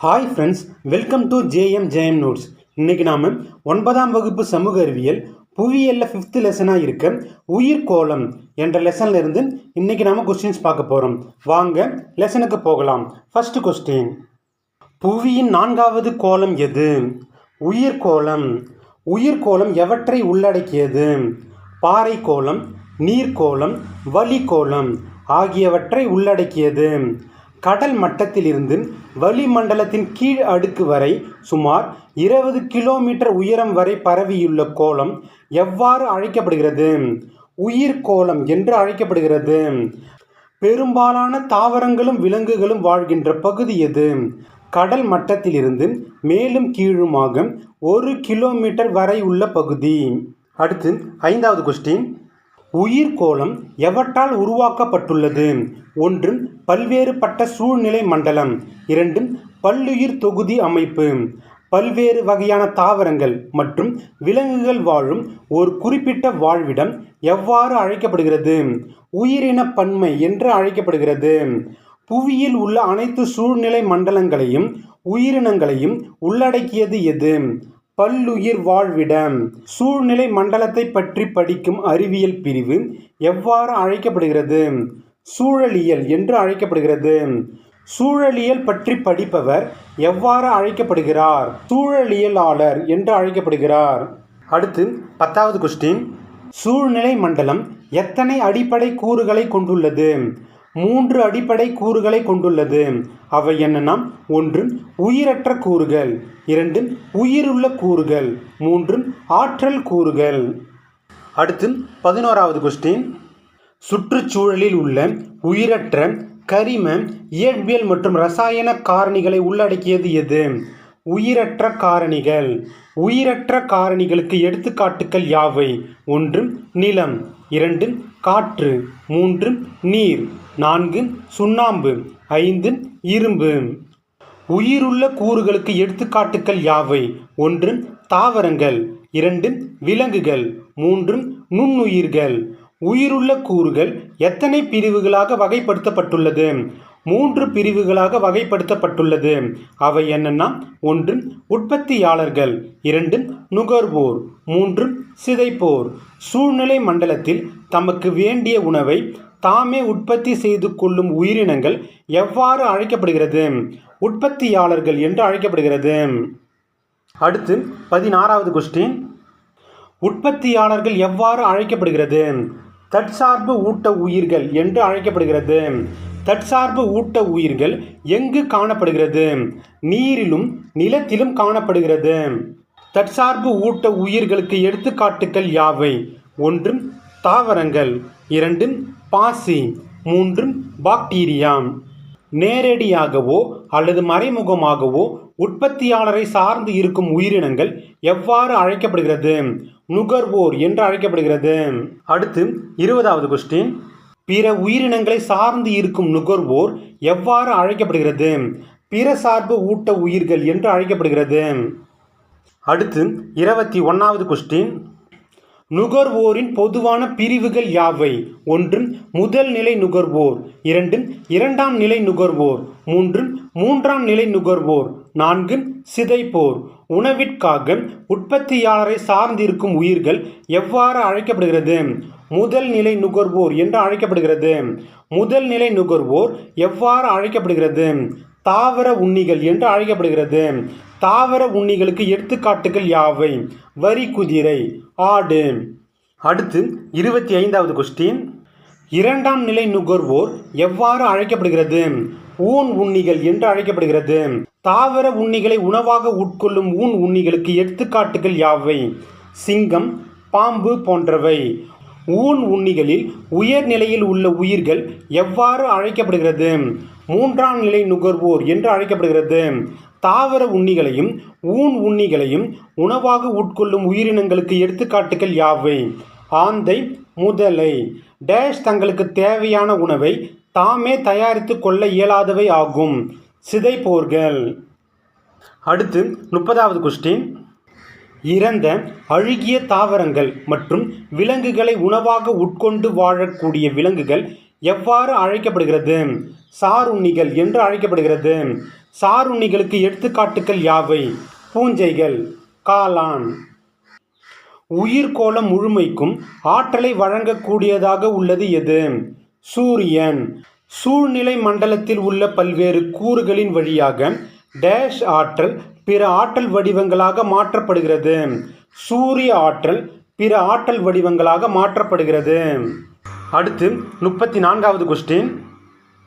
Hi friends welcome to JM JM notes இன்றைக்கி நாம் ஒன்பதாம் வகுப்பு சமூக அறிவியல் புவியியலில் ஃபிஃப்த்து லெசனாக இருக்க உயிர்கோளம் என்ற லெசனில் இருந்து இன்னைக்கு நாம் கொஸ்டின்ஸ் பார்க்க போகிறோம் வாங்க லெசனுக்கு போகலாம். ஃபஸ்ட்டு கொஸ்டின் புவியின் நான்காவது கோலம் எது? உயிர்கோளம் உயிர்கோளம் எவற்றை உள்ளடக்கியது? பாறை பாறைக்கோளம் நீர்க்கோளம் கோலம் ஆகியவற்றை உள்ளடக்கியது. கடல் மட்டத்திலிருந்து வளிமண்டலத்தின் கீழ் அடுக்கு வரை சுமார் இருபது கிலோமீட்டர் உயரம் வரை பரவியுள்ள கோலம் எவ்வாறு அழைக்கப்படுகிறது? உயிர் கோலம் என்று அழைக்கப்படுகிறது. பெரும்பாலான தாவரங்களும் விலங்குகளும் வாழ்கின்ற பகுதி எது? கடல் மட்டத்திலிருந்து மேலும் கீழுமாக ஒரு கிலோமீட்டர் வரை உள்ள பகுதி. அடுத்து ஐந்தாவது கொஸ்டின் உயிர்கோளம் எவற்றால் உருவாக்கப்பட்டுள்ளது? ஒன்று பல்வேறுபட்ட சூழ்நிலை மண்டலம் இரண்டு பல்லுயிர் தொகுதி அமைப்பு. பல்வேறு வகையான தாவரங்கள் மற்றும் விலங்குகள் வாழும் ஒரு குறிப்பிட்ட வாழ்விடம் எவ்வாறு அழைக்கப்படுகிறது? உயிரின பன்மை என்று அழைக்கப்படுகிறது. புவியில் உள்ள அனைத்து சூழ்நிலை மண்டலங்களையும் உயிரினங்களையும் உள்ளடக்கியது எது? பல்லுயிர் வாழ்விடம். சூழ்நிலை மண்டலத்தை பற்றி படிக்கும் அறிவியல் பிரிவு எவ்வாறு அழைக்கப்படுகிறது? சூழலியல் என்று அழைக்கப்படுகிறது. சூழலியல் பற்றி படிப்பவர் எவ்வாறு அழைக்கப்படுகிறார்? சூழலியலாளர் என்று அழைக்கப்படுகிறார். அடுத்து பத்தாவது கொஸ்டின் சூழ்நிலை மண்டலம் எத்தனை அடிப்படை கூறுகளை கொண்டுள்ளது? மூன்று அடிப்படை கூறுகளை கொண்டுள்ளது. அவை என்னன்னா ஒன்று உயிரற்ற கூறுகள். இரண்டு உயிருள்ள கூறுகள். மூன்று ஆற்றல் கூறுகள். அடுத்து பதினோராவது கொஸ்டின் சுற்றுச்சூழலில் உள்ள உயிரற்ற கரிம இயற்பியல் மற்றும் ரசாயன காரணிகளை உள்ளடக்கியது எது? உயிரற்ற காரணிகள். உயிரற்ற காரணிகளுக்கு எடுத்துக்காட்டுக்கள் யாவை? ஒன்று நிலம். இரண்டு காற்று. மூன்று நீர். நான்கு சுண்ணாம்பு. ஐந்து இரும்பு. உயிருள்ள கூறுகளுக்கு எடுத்துக்காட்டுகள் யாவை? ஒன்று தாவரங்கள். இரண்டு விலங்குகள். மூன்று நுண்ணுயிர்கள். உயிருள்ள கூறுகள் எத்தனை பிரிவுகளாக வகைப்படுத்தப்பட்டுள்ளது? மூன்று பிரிவுகளாக வகைப்படுத்தப்பட்டுள்ளது. அவை என்னென்னா ஒன்று உற்பத்தியாளர்கள் இரண்டு நுகர்வோர் மூன்று சிதைப்போர். சூழ்நிலை மண்டலத்தில் தமக்கு வேண்டிய உணவை தாமே உற்பத்தி செய்து கொள்ளும் உயிரினங்கள் எவ்வாறு அழைக்கப்படுகிறது? உற்பத்தியாளர்கள் என்று அழைக்கப்படுகிறது. அடுத்து பதினாறாவது கொஸ்டின் உற்பத்தியாளர்கள் எவ்வாறு அழைக்கப்படுகிறது? தற்சார்பு ஊட்ட உயிர்கள் என்று அழைக்கப்படுகிறது. தற்சார்பு ஊட்ட உயிர்கள் எங்கு காணப்படுகிறது? நீரிலும் நிலத்திலும் காணப்படுகிறது. தற்சார்பு ஊட்ட உயிர்களுக்கு எடுத்துக்காட்டுகள் யாவை? ஒன்று தாவரங்கள் இரண்டு பாசி மூன்று பாக்டீரியா. நேரடியாகவோ அல்லது மறைமுகமாகவோ உற்பத்தியாளரை சார்ந்து இருக்கும் உயிரினங்கள் எவ்வாறு அழைக்கப்படுகிறது? நுகர்வோர் என்று அழைக்கப்படுகிறது. அடுத்து இருபதாவது கொஸ்டின் பிற உயிரினங்களை சார்ந்து இருக்கும் நுகர்வோர் எவ்வாறு அழைக்கப்படுகிறது? பிற சார்பு ஊட்ட உயிர்கள் என்று அழைக்கப்படுகிறது. அடுத்து இருபத்தி ஒன்றாவது கொஸ்டின் நுகர்வோரின் பொதுவான பிரிவுகள் யாவை? ஒன்று முதல் நிலை நுகர்வோர். இரண்டு இரண்டாம் நிலை நுகர்வோர். மூன்று மூன்றாம் நிலை நுகர்வோர். நான்கு சிதைப்போர். உணவிற்காக உற்பத்தியாளரை சார்ந்திருக்கும் உயிர்கள் எவ்வாறு அழைக்கப்படுகிறது? முதல் நிலை நுகர்வோர் என்று அழைக்கப்படுகிறது. முதல் நிலை நுகர்வோர் எவ்வாறு அழைக்கப்படுகிறது? தாவர உண்ணிகள் என்று அழைக்கப்படுகிறது. தாவர உண்ணிகளுக்கு எடுத்துக்காட்டுகள் யாவை? வரி குதிரை ஆடு. அடுத்து இருபத்தி ஐந்தாவது கொஸ்டின் இரண்டாம் நிலை நுகர்வோர் எவ்வாறு அழைக்கப்படுகிறது? ஊன் உண்ணிகள் என்று அழைக்கப்படுகிறது. தாவர உண்ணிகளை உணவாக உட்கொள்ளும் ஊன் உண்ணிகளுக்கு எடுத்துக்காட்டுகள் யாவை? சிங்கம் பாம்பு போன்றவை. ஊன் உண்ணிகளில் உயர் நிலையில் உள்ள உயிர்கள் எவ்வாறு அழைக்கப்படுகிறது? மூன்றாம் நிலை நுகர்வோர் என்று அழைக்கப்படுகிறது. தாவர உண்ணிகளையும் ஊன் உண்ணிகளையும் உணவாக உட்கொள்ளும் உயிரினங்களுக்கு எடுத்துக்காட்டுகள் யாவை? ஆந்தை முதலை. டேஷ் தங்களுக்கு தேவையான உணவை தாமே தயாரித்து கொள்ள இயலாதவை ஆகும். சிதைப்போர்கள். அடுத்து முப்பதாவது கொஸ்டின் இறந்த அழுகிய தாவரங்கள் மற்றும் விலங்குகளை உணவாக உட்கொண்டு வாழக்கூடிய விலங்குகள் எவ்வாறு அழைக்கப்படுகிறது? சாருண்ணிகள் என்று அழைக்கப்படுகிறது. சாருண்ணிகளுக்கு எடுத்துக்காட்டுகள் யாவை? பூஞ்சைகள். காளான். உயிர்கோளம் முழுமைக்கும் ஆற்றலை வழங்கக்கூடியதாக உள்ளது எது? சூரியன். சூழ்நிலை மண்டலத்தில் உள்ள பல்வேறு கூறுகளின் வழியாக டேஷ் ஆற்றல் பிற ஆற்றல் வடிவங்களாக மாற்றப்படுகிறது. சூரிய ஆற்றல் பிற ஆற்றல் வடிவங்களாக மாற்றப்படுகிறது. அடுத்து முப்பத்தி நான்காவது கொஸ்டின்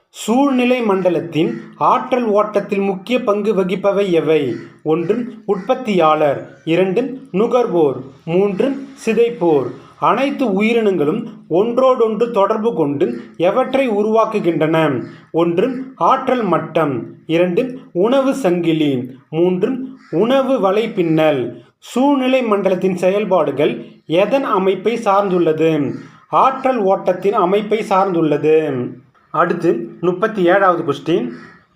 சூழ்நிலை மண்டலத்தின் ஆற்றல் ஓட்டத்தில் முக்கிய பங்கு வகிப்பவை எவை? ஒன்று உற்பத்தியாளர் இரண்டு நுகர்வோர் மூன்று சிதைப்போர். அனைத்து உயிரினங்களும் ஒன்றோடொன்று தொடர்பு கொண்டு எவற்றை உருவாக்குகின்றன? ஒன்று ஆற்றல் மட்டம். இரண்டு உணவு சங்கிலி. மூன்று உணவு வலைப்பின்னல். சூழ்நிலை மண்டலத்தின் செயல்பாடுகள் எதன் அமைப்பை சார்ந்துள்ளது? ஆற்றல் ஓட்டத்தின் அமைப்பை சார்ந்துள்ளது. அடுத்து முப்பத்தி ஏழாவது கொஸ்டின்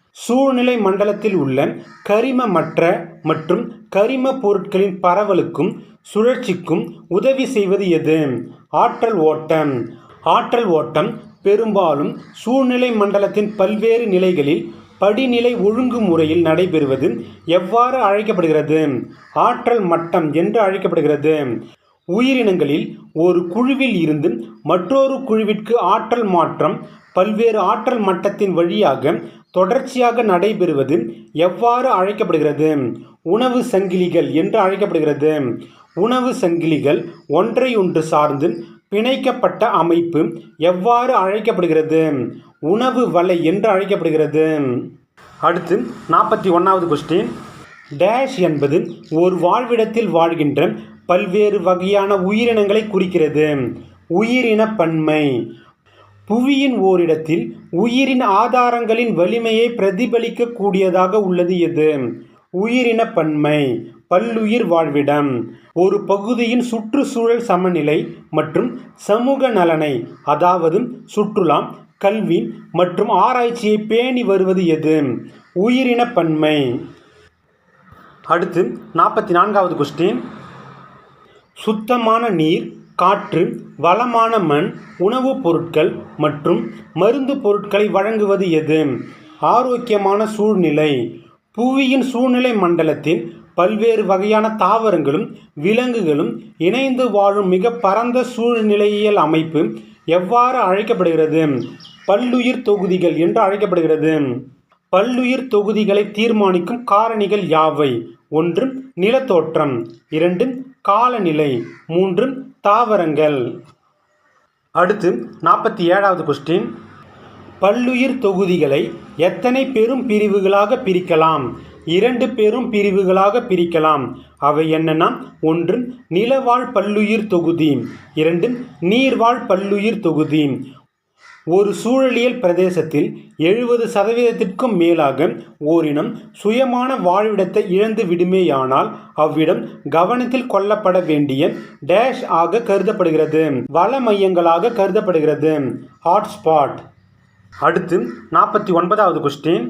சூழ்நிலை மண்டலத்தில் உள்ள கரிமமற்ற மற்றும் கரிம பொருட்களின் பரவலுக்கும் சுழற்சிக்கும் உதவி செய்வது எது? ஆற்றல் ஓட்டம். ஆற்றல் ஓட்டம் பெரும்பாலும் சூழ்நிலை மண்டலத்தின் பல்வேறு நிலைகளில் படிநிலை ஒழுங்கு முறையில் நடைபெறுவது எவ்வாறு அழைக்கப்படுகிறது? ஆற்றல் மட்டம் என்று அழைக்கப்படுகிறது. உயிரினங்களில் ஒரு குழுவில் இருந்து மற்றொரு குழுவிற்கு ஆற்றல் மாற்றம் பல்வேறு ஆற்றல் மட்டத்தின் வழியாக தொடர்ச்சியாக நடைபெறுவது எவ்வாறு அழைக்கப்படுகிறது? உணவு சங்கிலிகள் என்று அழைக்கப்படுகிறது. உணவு சங்கிலிகள் ஒன்றையொன்று சார்ந்து பிணைக்கப்பட்ட அமைப்பு எவ்வாறு அழைக்கப்படுகிறது? உணவு வலை என்று அழைக்கப்படுகிறது. அடுத்து நாற்பத்தி ஒன்றாவது கொஸ்டின் டேஷ் என்பது ஒரு வாழ்விடத்தில் வாழ்கின்ற பல்வேறு வகையான உயிரினங்களை குறிக்கிறது. உயிரின பன்மை. புவியின் ஓரிடத்தில் உயிரின் ஆதாரங்களின் வலிமையை பிரதிபலிக்கக்கூடியதாக உள்ளது எது? உயிரின பன்மை பல்லுயிர் வாழ்விடம். ஒரு பகுதியின் சுற்றுச்சூழல் சமநிலை மற்றும் சமூக நலனை அதாவது சுற்றுலா கல்வி மற்றும் ஆராய்ச்சியை பேணி வருவது எது? உயிரின பன்மை. அடுத்து நாற்பத்தி நான்காவது கொஸ்டின் சுத்தமான நீர் காற்று வளமான மண் உணவுப் பொருட்கள் மற்றும் மருந்து பொருட்களை வழங்குவது எது? ஆரோக்கியமான சூழ்நிலை. புவியின் சூழ்நிலை மண்டலத்தின் பல்வேறு வகையான தாவரங்களும் விலங்குகளும் இணைந்து வாழும் மிக பரந்த சூழ்நிலையியல் அமைப்பு எவ்வாறு அழைக்கப்படுகிறது? பல்லுயிர் தொகுதிகள் என்று அழைக்கப்படுகிறது. பல்லுயிர் தொகுதிகளை தீர்மானிக்கும் காரணிகள் யாவை? ஒன்று நிலத்தோற்றம். இரண்டு காலநிலை. மூன்று தாவரங்கள். அடுத்து நாற்பத்தி ஏழாவது கொஸ்டின் பல்லுயிர் தொகுதிகளை எத்தனை பெரும் பிரிவுகளாக பிரிக்கலாம்? இரண்டு பெரும் பிரிவுகளாக பிரிக்கலாம். அவை என்னென்னா ஒன்று நிலவாழ் பல்லுயிர் தொகுதி இரண்டு நீர்வாழ் பல்லுயிர் தொகுதி ஒரு சூழலியல் பிரதேசத்தில் எழுபது சதவீதத்திற்கும் மேலாக ஓரினம் சுயமான வாழ்விடத்தை இழந்து விடுமேயானால் அவ்விடம் கவனத்தில் கொள்ளப்பட வேண்டிய டேஷ் ஆக கருதப்படுகிறது. வள மையங்களாக கருதப்படுகிறது. ஹாட்ஸ்பாட் அடுத்து நாற்பத்தி ஒன்பதாவது கொஸ்டின்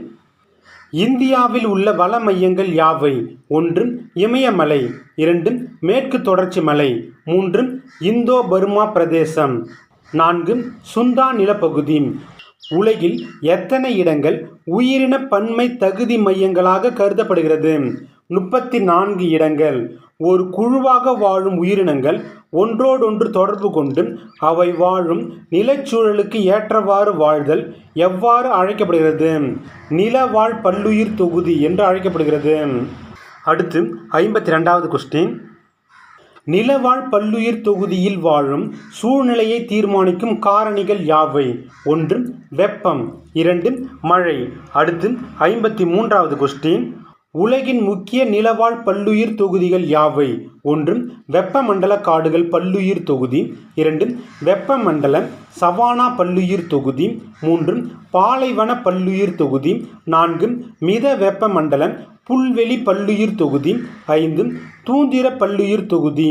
இந்தியாவில் உள்ள வள மையங்கள் யாவை? ஒன்று இமயமலை. இரண்டு மேற்கு தொடர்ச்சி மலை. மூன்று இந்தோ பர்மா பிரதேசம். நான்கு சுந்தா நிலப்பகுதி உலகில் எத்தனை இடங்கள் உயிரின பன்மை தகுதி மையங்களாக கருதப்படுகிறது? முப்பத்தி நான்கு இடங்கள். ஒரு குழுவாக வாழும் உயிரினங்கள் ஒன்றோடொன்று தொடர்பு கொண்டு அவை வாழும் நிலச்சூழலுக்கு ஏற்றவாறு வாழ்தல் எவ்வாறு அழைக்கப்படுகிறது? நிலவாழ் பல்லுயிர் தொகுதி என்று அழைக்கப்படுகிறது. அடுத்து ஐம்பத்தி ரெண்டாவது கொஸ்டின் நிலவாழ் பல்லுயிர் தொகுதியில் வாழும் சூழ்நிலையை தீர்மானிக்கும் காரணிகள் யாவை? ஒன்று வெப்பம். இரண்டு மழை. அடுத்து ஐம்பத்தி மூன்றாவது கொஸ்டின் உலகின் முக்கிய நிலவாழ் பல்லுயிர் தொகுதிகள் யாவை? ஒன்று வெப்பமண்டல காடுகள் பல்லுயிர் தொகுதி. இரண்டு வெப்பமண்டல சவானா பல்லுயிர் தொகுதி. மூன்று பாலைவன பல்லுயிர் தொகுதி. நான்கு மித வெப்பமண்டல புல்வெளி பல்லுயிர் தொகுதி ஐந்து தூந்திர பல்லுயிர் தொகுதி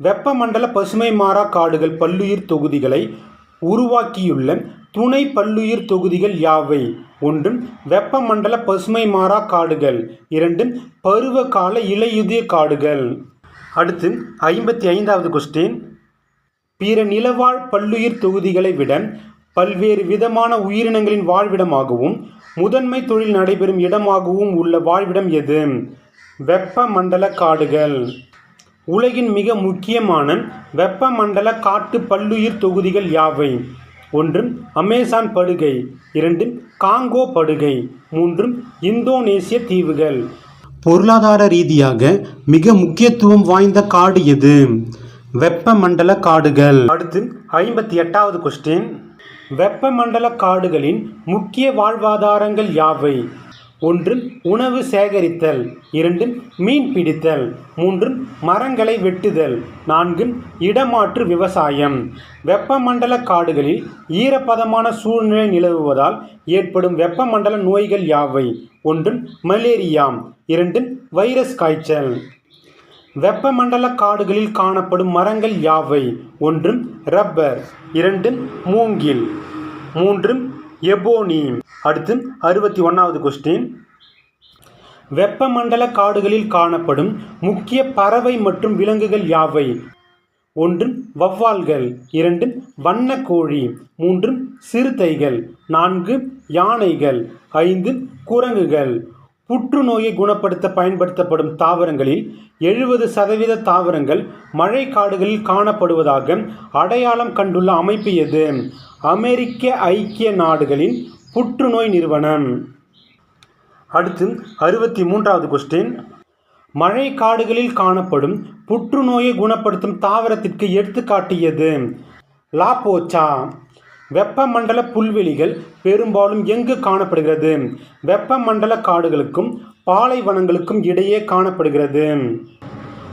வெப்பமண்டல பசுமை மாறா காடுகள் பல்லுயிர் தொகுதிகளை உருவாக்கியுள்ள துணை பல்லுயிர் தொகுதிகள் யாவை? ஒன்று வெப்பமண்டல பசுமை மாறா காடுகள் இரண்டு பருவகால இலையுதிய காடுகள். அடுத்து ஐம்பத்தி ஐந்தாவது கொஸ்டின் பிற நிலவாழ் பல்லுயிர் தொகுதிகளை விட பல்வேறு விதமான உயிரினங்களின் வாழ்விடமாகவும் முதன்மை தொழில் நடைபெறும் இடமாகவும் உள்ள வாழ்விடம் எது? வெப்பமண்டல காடுகள். உலகின் மிக முக்கியமான வெப்பமண்டல காட்டு பல்லுயிர் தொகுதிகள் யாவை? ஒன்று அமேசான் படுகை. இரண்டு காங்கோ படுகை. மூன்று இந்தோனேசிய தீவுகள். பொருளாதார ரீதியாக மிக முக்கியத்துவம் வாய்ந்த காடு எது? வெப்பமண்டல காடுகள். அடுத்து ஐம்பத்தி எட்டாவது கொஸ்டின் வெப்பமண்டல காடுகளின் முக்கிய வாழ்வாதாரங்கள் யாவை? ஒன்று உணவு சேகரித்தல். இரண்டு மீன் பிடித்தல். மூன்று மரங்களை வெட்டுதல். நான்கு இடமாற்று விவசாயம். வெப்பமண்டல காடுகளில் ஈரப்பதமான சூழ்நிலை நிலவுவதால் ஏற்படும் வெப்பமண்டல நோய்கள் யாவை? ஒன்று மலேரியா. இரண்டு வைரஸ் காய்ச்சல். வெப்பமண்டல காடுகளில் காணப்படும் மரங்கள் யாவை? ஒன்று ரப்பர் இரண்டு மூங்கில் மூன்று எபோனி அடுத்து அறுபத்தி ஒன்றாவது கொஸ்டின் வெப்பமண்டல காடுகளில் காணப்படும் முக்கிய பறவை மற்றும் விலங்குகள் யாவை? ஒன்று வவ்வால்கள் இரண்டு வண்ணக்கோழி மூன்று சிறுத்தைகள் நான்கு யானைகள் ஐந்து குரங்குகள். புற்றுநோயை குணப்படுத்த பயன்படுத்தப்படும் தாவரங்களில் எழுபது சதவீத தாவரங்கள் மழை காடுகளில் காணப்படுவதாக அடையாளம் கண்டுள்ள அமைப்பு எது? அமெரிக்க ஐக்கிய நாடுகளின் புற்றுநோய் நிறுவனம். அடுத்து அறுபத்தி மூன்றாவது கொஸ்டின் மழை காடுகளில் காணப்படும் புற்றுநோயை குணப்படுத்தும் தாவரத்திற்கு எடுத்துக்காட்டியது லாபோச்சா வெப்பமண்டல புல்வெளிகள் பெரும்பாலும் எங்கு காணப்படுகிறது? வெப்பமண்டல காடுகளுக்கும் பாலைவனங்களுக்கும் இடையே காணப்படுகிறது.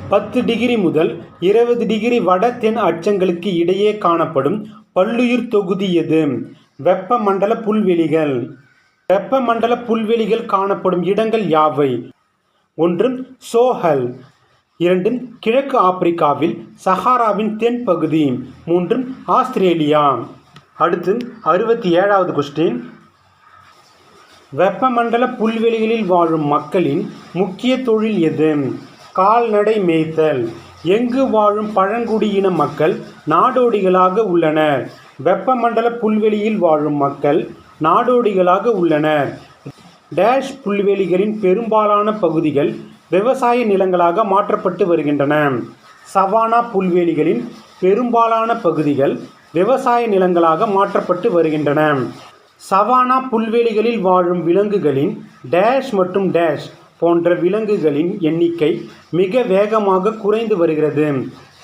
பத்து டிகிரி முதல் இருபது டிகிரி வட தென் அச்சங்களுக்கு இடையே காணப்படும் பல்லுயிர் தொகுதி எது? வெப்பமண்டல புல்வெளிகள். வெப்பமண்டல புல்வெளிகள் காணப்படும் இடங்கள் யாவை? ஒன்று சோஹல் இரண்டு கிழக்கு ஆப்பிரிக்காவில் சஹாராவின் தென்பகுதி மூன்று ஆஸ்திரேலியா. அடுத்து அறுபத்தி ஏழாவது கொஸ்டின் வெப்பமண்டல புல்வெளிகளில் வாழும் மக்களின் முக்கிய தொழில் எது? கால்நடை மேய்த்தல். எங்கு வாழும் பழங்குடியின மக்கள் நாடோடிகளாக உள்ளனர். வெப்பமண்டல புல்வெளியில் வாழும் மக்கள் நாடோடிகளாக உள்ளனர். டேஷ் புல்வெளிகளின் பெரும்பாலான பகுதிகள் விவசாய நிலங்களாக மாற்றப்பட்டு வருகின்றன. சவானா புல்வெளிகளின் பெரும்பாலான பகுதிகள் விவசாய நிலங்களாக மாற்றப்பட்டு வருகின்றன. சவானா புல்வெளிகளில் வாழும் விலங்குகளின் டேஷ் மற்றும் டேஷ் போன்ற விலங்குகளின் எண்ணிக்கை மிக வேகமாக குறைந்து வருகிறது.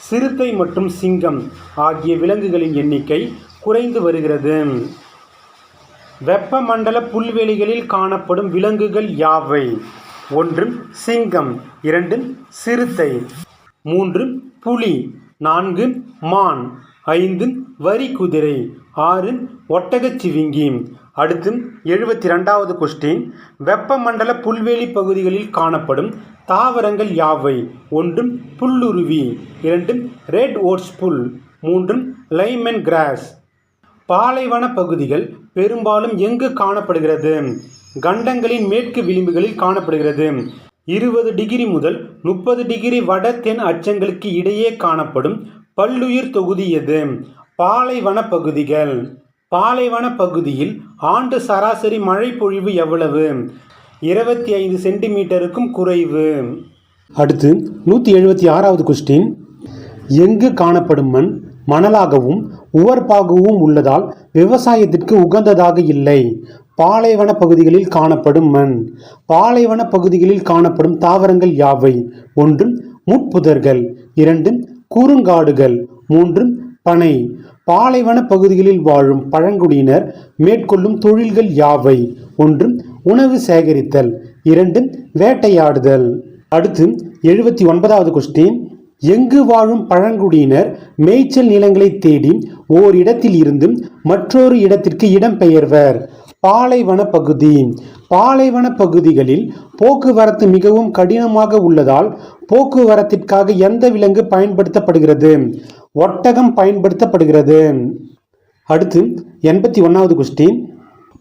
சிறுத்தை மற்றும் சிங்கம் ஆகிய விலங்குகளின் எண்ணிக்கை குறைந்து வருகிறது. வெப்பமண்டல புல்வெளிகளில் காணப்படும் விலங்குகள் யாவை? ஒன்று சிங்கம் இரண்டு சிறுத்தை மூன்று புலி நான்கு மான் ஐந்து வரி குதிரை ஆறு ஒட்டகச்சிவிங்கி அடுத்து எழுபத்தி ரெண்டாவது கொஸ்டின் வெப்பமண்டல புல்வெளி பகுதிகளில் காணப்படும் தாவரங்கள் யாவை? ஒன்று புல்லுருவி இரண்டு ரெட் ஓட்ஸ் புல் மூன்று லைமன் கிராஸ் பாலைவன பகுதிகள் பெரும்பாலும் எங்கு காணப்படுகிறது? கண்டங்களின் மேற்கு விளிம்புகளில் காணப்படுகிறது. இருபது டிகிரி முதல் முப்பது டிகிரி வட தென் அச்சங்களுக்கு இடையே காணப்படும் பல்லுயிர் தொகுதி எது பாலைவன பகுதிகள். பாலைவன பகுதியில் ஆண்டு சராசரி மழை பொழிவு எவ்வளவு? இருபத்தி ஐந்து சென்டிமீட்டருக்கும் குறைவு. அடுத்து நூற்றி எழுபத்தி ஆறாவது கொஸ்டின் எங்கு காணப்படும் மண் மணலாகவும் உவர்ப்பாகவும் உள்ளதால் விவசாயத்திற்கு உகந்ததாக இல்லை. பாலைவன பகுதிகளில் காணப்படும் மண். பாலைவன பகுதிகளில் காணப்படும் தாவரங்கள் யாவை? ஒன்று முட்புதர்கள். இரண்டு குறுங்காடுகள் மூன்றும் பனை. பாலைவன பகுதிகளில் வாழும் பழங்குடியினர் மேற்கொள்ளும் தொழில்கள் யாவை? ஒன்றும் உணவு சேகரித்தல் இரண்டு வேட்டையாடுதல். அடுத்து எழுபத்தி ஒன்பதாவது கொஸ்டின் எங்கு வாழும் பழங்குடியினர் மேய்ச்சல் நிலங்களை தேடி ஓர் இடத்தில் இருந்து மற்றொரு இடத்திற்கு இடம்பெயர்வர். பாலைவன பகுதி. பாலைவன பகுதிகளில் போக்குவரத்து மிகவும் கடினமாக உள்ளதால் போக்குவரத்திற்காக எந்த விலங்கு பயன்படுத்தப்படுகிறது? ஒட்டகம் பயன்படுத்தப்படுகிறது. அடுத்து எண்பத்தி ஒன்றாவது கொஸ்டின்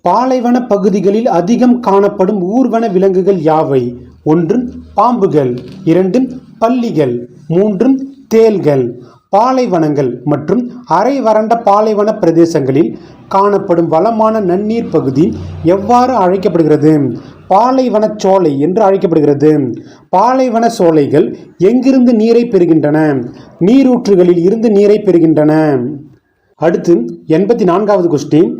பாலைவன பகுதிகளில் அதிகம் காணப்படும் ஊர்வன விலங்குகள் யாவை? ஒன்று பாம்புகள். இரண்டு பல்லிகள். மூன்று தேள்கள். பாலைவனங்கள் மற்றும் அரை வறண்ட பாலைவன பிரதேசங்களில் காணப்படும் வளமான நன்னீர் பகுதி எவ்வாறு அழைக்கப்படுகிறது? பாலைவன சோலை என்று அழைக்கப்படுகிறது. பாலைவன சோலைகள் எங்கிருந்து நீரை பெறுகின்றன? நீரூற்றுகளில் இருந்து நீரை பெறுகின்றன. அடுத்து எண்பத்தி நான்காவது கொஸ்டின்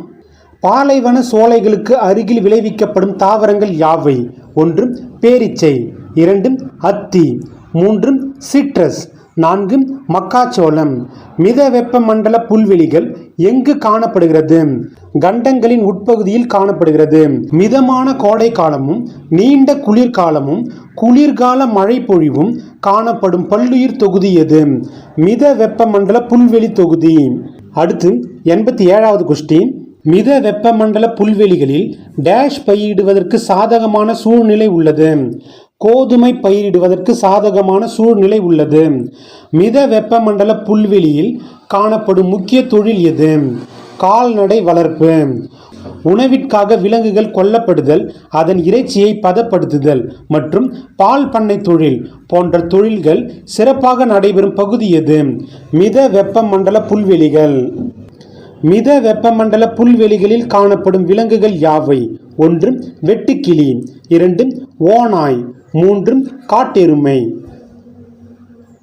பாலைவன சோலைகளுக்கு அருகில் விளைவிக்கப்படும் தாவரங்கள் யாவை? ஒன்று பேரிச்சை. இரண்டு அத்தி. மூன்று சிட்ரஸ். நான்கு மக்காச்சோளம் மித வெப்பமண்டல புல்வெளிகள் எங்கு காணப்படுகிறது? கண்டங்களின் உட்பகுதியில் காணப்படுகிறது. மிதமான கோடை காலமும் நீண்ட குளிர்காலமும் குளிர்கால மழை பொழிவும் காணப்படும் பல்லுயிர் தொகுதி எது? மித வெப்பமண்டல புல்வெளி தொகுதி. அடுத்து எண்பத்தி ஏழாவது கொஸ்டின் மித வெப்பமண்டல புல்வெளிகளில் டேஷ் பயிரிடுவதற்கு சாதகமான சூழ்நிலை உள்ளது. கோதுமை பயிரிடுவதற்கு சாதகமான சூழ்நிலை உள்ளது. மித வெப்பமண்டல புல்வெளியில் காணப்படும் முக்கிய தொழில் எது? கால்நடை வளர்ப்பு. உணவிற்காக விலங்குகள் கொல்லப்படுதல் அதன் இறைச்சியை பதப்படுத்துதல் மற்றும் பால் பண்ணை தொழில் போன்ற தொழில்கள் சிறப்பாக நடைபெறும் பகுதி எது? மித வெப்பமண்டல புல்வெளிகள். மித வெப்பமண்டல புல்வெளிகளில் காணப்படும் விலங்குகள் யாவை? ஒன்று வெட்டுக்கிளி. இரண்டு ஓநாய். மூன்று காட்டெருமை.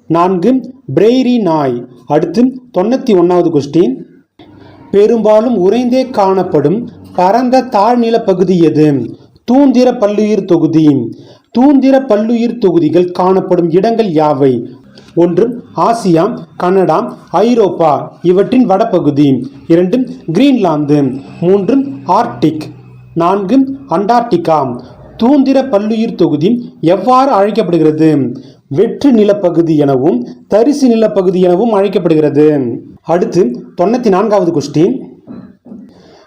நான்கு பிரெய்ரி நாய். அடுத்து தொண்ணூற்றி ஒன்றாவது கொஸ்டின் பெரும்பாலும் உறைந்தே காணப்படும் பரந்த தாழ்நில பகுதி எது? தூந்திர பல்லுயிர் தொகுதி. தூந்திர பல்லுயிர் தொகுதிகள் காணப்படும் இடங்கள் யாவை? ஒன்று ஆசியா கனடா ஐரோப்பா. இவற்றின் வடபகுதி. இரண்டு கிரீன்லாந்து. மூன்று ஆர்க்டிக். நான்கு அண்டார்டிகா. தூந்திர பல்லுயிர் தொகுதி எவ்வாறு அழைக்கப்படுகிறது? வெற்று நிலப்பகுதி எனவும் தரிசு நிலப்பகுதி எனவும் அழைக்கப்படுகிறது. அடுத்து தொண்ணூற்றி நான்காவது கொஸ்டின்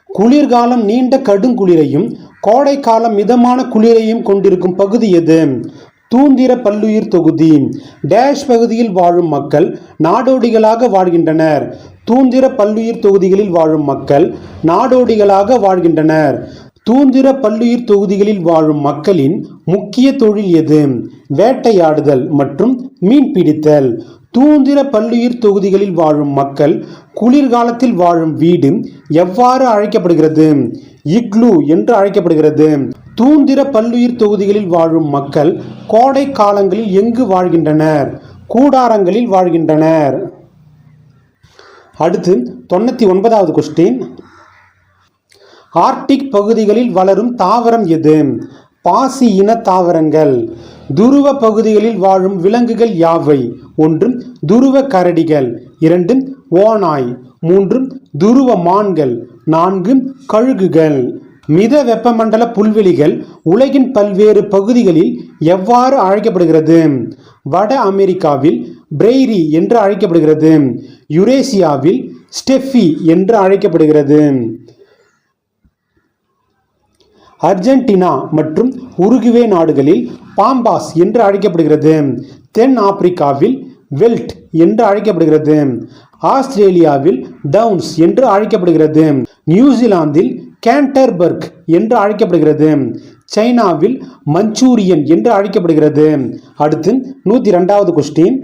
குளிர்காலம் நீண்ட கடுங்குளிரையும் கோடைக்காலம் மிதமான குளிரையும் கொண்டிருக்கும் பகுதி எது? தூந்திர பல்லுயிர் தொகுதி. டேஷ் பகுதியில் வாழும் மக்கள் நாடோடிகளாக வாழ்கின்றனர். தூந்திர பல்லுயிர் தொகுதிகளில் வாழும் மக்கள் நாடோடிகளாக வாழ்கின்றனர். தூந்திர பல்லுயிர் தொகுதிகளில் வாழும் மக்களின் முக்கிய தொழில் எது? வேட்டையாடுதல் மற்றும் மீன் பிடித்தல் தூந்திர பல்லுயிர் தொகுதிகளில் வாழும் மக்கள் குளிர்காலத்தில் வாழும் வீடு எவ்வாறு அழைக்கப்படுகிறது? இக்லு என்று அழைக்கப்படுகிறது. தூந்திர பல்லுயிர் தொகுதிகளில் வாழும் மக்கள் கோடை காலங்களில் எங்கு வாழ்கின்றனர்? கூடாரங்களில் வாழ்கின்றனர். அடுத்து தொண்ணூற்றி ஒன்பதாவது கொஸ்டின் ஆர்க்டிக் பகுதிகளில் வளரும் தாவரம் எது? பாசி இன தாவரங்கள். துருவ பகுதிகளில் வாழும் விலங்குகள் யாவை? ஒன்றும் துருவ கரடிகள் இரண்டு ஓநாய் மூன்று துருவ மான்கள் நான்கு கழுகுகள். மித வெப்பமண்டல புல்வெளிகள் உலகின் பல்வேறு பகுதிகளில் எவ்வாறு அழைக்கப்படுகிறது? வட அமெரிக்காவில் பிரெய்ரி என்று அழைக்கப்படுகிறது. யுரேசியாவில் ஸ்டெஃபி என்று அழைக்கப்படுகிறது. அர்ஜென்டினா மற்றும் உருகுவே நாடுகளில் பாம்பாஸ் என்று அழைக்கப்படுகிறது. தென் ஆப்பிரிக்காவில் வெல்ட் என்று அழைக்கப்படுகிறது. ஆஸ்திரேலியாவில் டவுன்ஸ் என்று அழைக்கப்படுகிறது. நியூசிலாந்தில் கேண்டர்பர்க் என்று அழைக்கப்படுகிறது. சைனாவில் மஞ்சூரியன் என்று அழைக்கப்படுகிறது. அடுத்து நூற்றி ரெண்டாவது கொஸ்டின்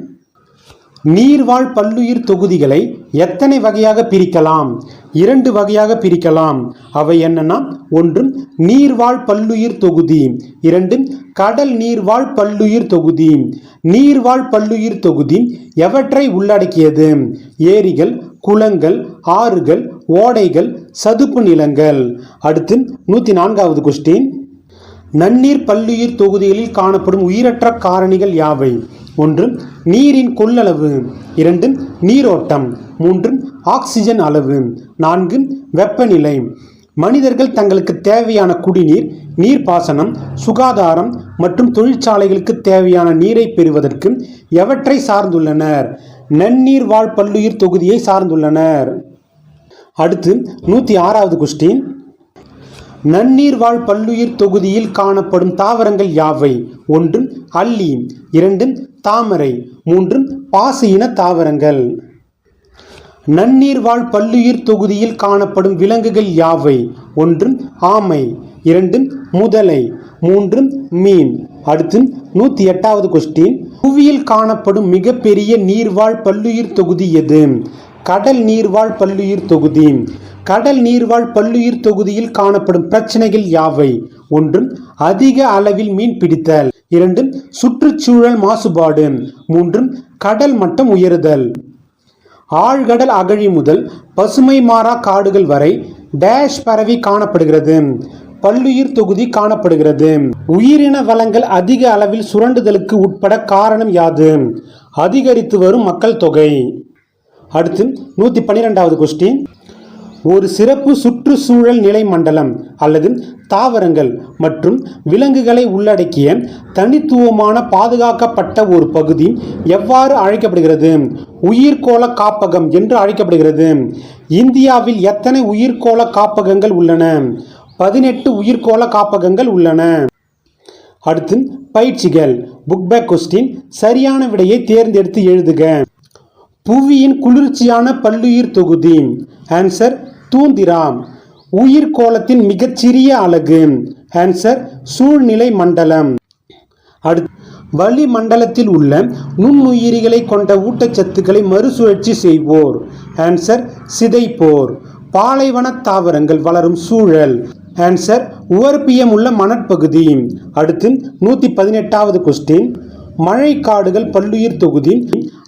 நீர்வாழ் பல்லுயிர் தொகுதிகளை எத்தனை வகையாக பிரிக்கலாம்? இரண்டு வகையாக பிரிக்கலாம். அவை என்னன்னா ஒன்று நீர்வாழ் பல்லுயிர் தொகுதி இரண்டு கடல் நீர்வாழ் பல்லுயிர் தொகுதி. நீர்வாழ் பல்லுயிர் தொகுதி எவற்றை உள்ளடக்கியது? ஏரிகள் குளங்கள் ஆறுகள் ஓடைகள் சதுப்பு நிலங்கள். அடுத்து நூற்றி நான்காவது கொஸ்டின் நன்னீர் பல்லுயிர் தொகுதிகளில் காணப்படும் உயிரற்ற காரணிகள் யாவை? ஒன்று நீரின் கொள்ளளவு. இரண்டு நீரோட்டம். மூன்று ஆக்சிஜன் அளவு. நான்கு வெப்பநிலை. மனிதர்கள் தங்களுக்கு தேவையான குடிநீர் நீர்ப்பாசனம் சுகாதாரம் மற்றும் தொழிற்சாலைகளுக்கு தேவையான நீரை பெறுவதற்கு எவற்றை சார்ந்துள்ளனர்? நன்னீர் வாழ் பல்லுயிர் தொகுதியை சார்ந்துள்ளனர். அடுத்து நூற்றி ஆறாவது கொஸ்டின் நன்னீர் வாழ் பல்லுயிர் தொகுதியில் காணப்படும் தாவரங்கள் யாவை? ஒன்று அல்லி இரண்டு தாமரை மூன்று பாசு இன தாவரங்கள். நன்னீர் வாழ் பல்லுயிர் தொகுதியில் காணப்படும் விலங்குகள் யாவை? ஒன்று ஆமை இரண்டு முதலை மூன்று மீன். அடுத்து நூற்றி எட்டாவது கொஸ்டின் புவியில் காணப்படும் மிகப்பெரிய நீர்வாழ் பல்லுயிர் தொகுதி எது? கடல் நீர்வாழ் பல்லுயிர் தொகுதி. கடல் நீர்வாழ் பல்லுயிர் தொகுதியில் காணப்படும் பிரச்சனைகள் யாவை? ஒன்று அதிக அளவில் மீன் பிடித்தல். இரண்டு சுற்றுச்சூழல் மாசுபாடு. மூன்று கடல் மட்டம் உயருதல். ஆழ்கடல் அகழி முதல் பசுமை மாறா காடுகள் வரை டேஷ் பரவி காணப்படுகிறது. பல்லுயிர் தொகுதி காணப்படுகிறது. உயிரின வளங்கள் அதிக அளவில் சுரண்டுதலுக்கு உட்பட காரணம் யாது? அதிகரித்து வரும் மக்கள் தொகை. அடுத்து நூற்றி பன்னிரெண்டாவது கொஸ்டின் ஒரு சிறப்பு சுற்றுச்சூழல் நிலை மண்டலம் அல்லது தாவரங்கள் மற்றும் விலங்குகளை உள்ளடக்கிய தனித்துவமான பாதுகாக்கப்பட்ட ஒரு பகுதி எவ்வாறு அழைக்கப்படுகிறது? உயிர்கோள காப்பகம் என்று அழைக்கப்படுகிறது. இந்தியாவில் எத்தனை உயிர்கோள காப்பகங்கள் உள்ளன? பதினெட்டு உயிர்கோள காப்பகங்கள் உள்ளன. அடுத்து பயிற்சிகள். Book back question. சரியான விடையை தேர்ந்தெடுத்து எழுதுக. புவியின் குளிர்ச்சியான பல்லுயிர் தொகுதி. ஆன்சர் தூந்திராம். உயிர்கோளத்தின் மிகச்சிறிய அலகு. ஆன்சர் சூழ்நிலை மண்டலம். அடுத்து வளிமண்டலத்தில் உள்ள நுண்ணுயிரிகளை கொண்ட ஊட்டச்சத்துக்களை மறுசுழற்சி செய்வோர். ஆன்சர் சிதைப்போர். பாலைவன தாவரங்கள் வளரும் சூழல். ஆன்சர் உவர்ப்பியம் உள்ள மணற்பகுதி. அடுத்து நூற்றி பதினெட்டாவது கொஸ்டின் மழைக்காடுகள் பல்லுயிர் தொகுதி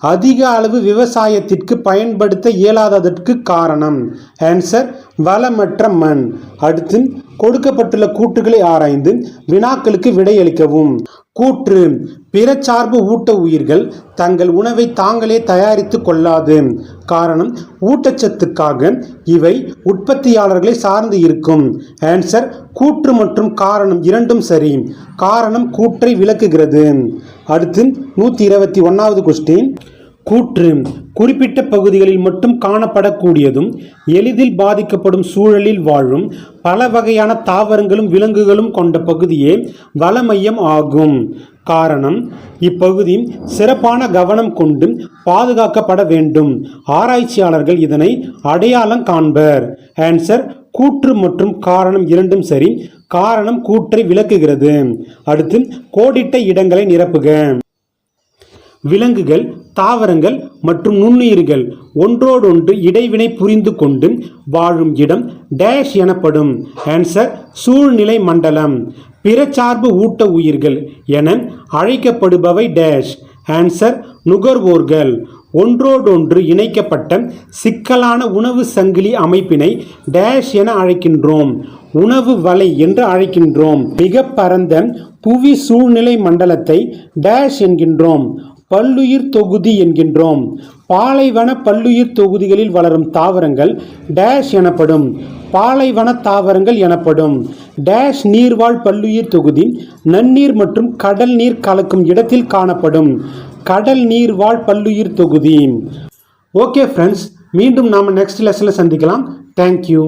அதிக அளவு விவசாயத்திற்கு பயன்படுத்த இயலாததற்கு காரணம். ஆன்சர் வளமற்ற மண். அடுத்து கொடுக்கப்பட்டுள்ள கூற்றுகளை ஆராய்ந்து வினாக்களுக்கு விடையளிக்கவும். கூற்று பிற சார்பு ஊட்ட உயிர்கள் தங்கள் உணவை தாங்களே தயாரித்து கொள்ளாது. காரணம் ஊட்டச்சத்துக்காக இவை உற்பத்தியாளர்களை சார்ந்து இருக்கும். ஆன்சர் கூற்று மற்றும் காரணம் இரண்டும் சரி. காரணம் கூற்றை விளக்குகிறது. அடுத்து நூற்றி இருபத்தி ஒன்றாவது கொஸ்டின் கூற்று குறிப்பிட்ட பகுதிகளில் மட்டும் காணப்படக்கூடியதும் எளிதில் பாதிக்கப்படும் சூழலில் வாழும் பல வகையான தாவரங்களும் விலங்குகளும் கொண்ட பகுதியே வளமையம் ஆகும். காரணம் இப்பகுதி சிறப்பான கவனம் கொண்டு பாதுகாக்கப்பட வேண்டும். ஆராய்ச்சியாளர்கள் இதனை அடையாளம் காண்பர். ஆன்சர் கூற்று மற்றும் காரணம் இரண்டும் சரி. காரணம் கூற்றை விளக்குகிறது. அடுத்து கோடிட்ட இடங்களை நிரப்புக. விலங்குகள் தாவரங்கள் மற்றும் நுண்ணுயிர்கள் ஒன்றோடொன்று இடைவினை புரிந்து கொண்டு வாழும் இடம் டேஷ் எனப்படும். ஆன்சர் சூழ்நிலை மண்டலம். பிறச்சார்பு ஊட்ட உயிர்கள் என அழைக்கப்படுபவை டேஷ். ஆன்சர் நுகர்வோர்கள். ஒன்றோடொன்று இணைக்கப்பட்ட சிக்கலான உணவு சங்கிலி அமைப்பினை டேஷ் என அழைக்கின்றோம். உணவு வலை என்று அழைக்கின்றோம். மிக பரந்த புவி சூழ்நிலை மண்டலத்தை டேஷ் என்கின்றோம். பல்லுயிர் தொகுதி என்கின்றோம். பாலைவன பல்லுயிர் தொகுதிகளில் வளரும் தாவரங்கள் டேஷ் எனப்படும். பாலைவன தாவரங்கள் எனப்படும். டேஷ் நீர்வாழ் பல்லுயிர் தொகுதி நன்னீர் மற்றும் கடல் நீர் கலக்கும் இடத்தில் காணப்படும். கடல் நீர் வாழ் பல்லுயிர் தொகுதி. ஓகே ஃப்ரெண்ட்ஸ் மீண்டும் நாம் நெக்ஸ்ட் லெசனில் சந்திக்கலாம். தேங்க்யூ